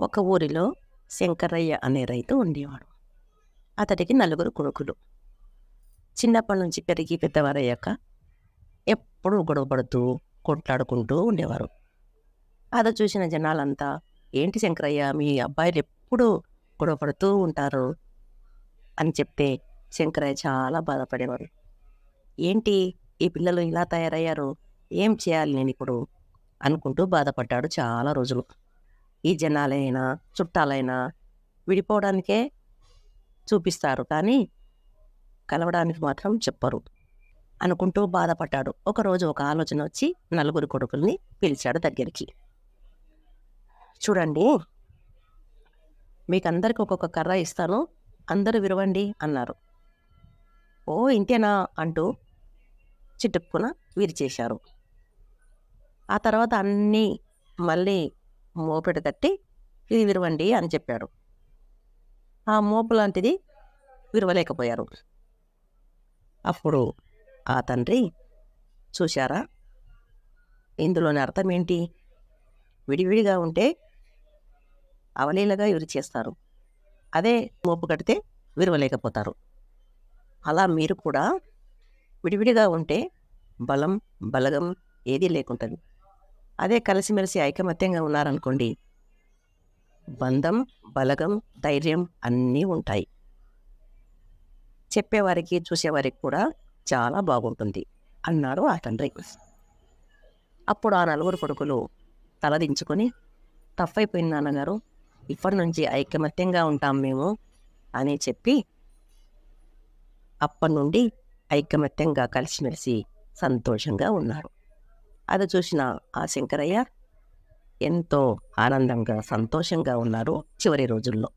ఒక ఊరిలో శంకరయ్య అనే రైతు ఉండేవాడు. అతడికి నలుగురు కొడుకులు. చిన్నప్పటి నుంచి పెరిగి పెద్దవారయ్యాక ఎప్పుడూ గొడవపడుతూ కొట్లాడుకుంటూ ఉండేవారు. అది చూసిన జనాలంతా ఏంటి శంకరయ్య మీ అబ్బాయిలు ఎప్పుడూ గొడవపడుతూ ఉంటారు? అని చెప్తే శంకరయ్య చాలా బాధపడేవాడు. ఏంటి ఈ పిల్లలు ఇలా తయారయ్యారు? ఏం చేయాలి నేను ఇప్పుడు? అనుకుంటూ బాధపడ్డాడు చాలా రోజులు. ఈ జనాలైనా చుట్టాలైనా విడిపోవడానికే చూపిస్తారు. కానీ కలవడానికి మాత్రం చెప్పరు. అనుకుంటూ బాధపడ్డాడు. ఒకరోజు ఒక ఆలోచన వచ్చి నలుగురు కొడుకుల్ని పిలిచాడు దగ్గరికి. చూడండి మీకందరికి ఒక్కొక్క కర్ర ఇస్తాను. అందరూ విరవండి అన్నారు. ఓ ఇంతేనా? అంటూ చిటుక్కున విరిచేశారు. ఆ తర్వాత అన్నీ మళ్ళీ మోపెడు కట్టి ఇది విరవండి అని చెప్పాడు ఆ మోపు లాంటిది విరవలేకపోయారు. అప్పుడు ఆ తండ్రి చూశారా? ఇందులోని అర్థం ఏంటి? విడివిడిగా ఉంటే అవలీలగా విరిచేస్తారు అదే మోపు కడితే విరవలేకపోతారు. అలా మీరు కూడా విడివిడిగా ఉంటే బలం బలగం ఏదీ లేకుంటుంది. అదే కలిసిమెలిసి ఐకమత్యంగా ఉన్నారనుకోండి. బంధం బలగం ధైర్యం అన్నీ ఉంటాయి. చెప్పేవారికి చూసేవారికి కూడా చాలా బాగుంటుంది. అన్నాడు ఆ తండ్రి. అప్పుడు ఆ నలుగురు కొడుకులు తలదించుకొని టఫ్ అయిపోయింది నాన్నగారు. ఇప్పటి నుంచి ఐకమత్యంగా ఉంటాం మేము అని చెప్పి అప్పటి నుండి ఐకమత్యంగా కలిసిమెలిసి సంతోషంగా ఉన్నారు. అది చూసిన ఆ శంకరయ్య ఎంతో ఆనందంగా సంతోషంగా ఉన్నారు చివరి రోజుల్లో.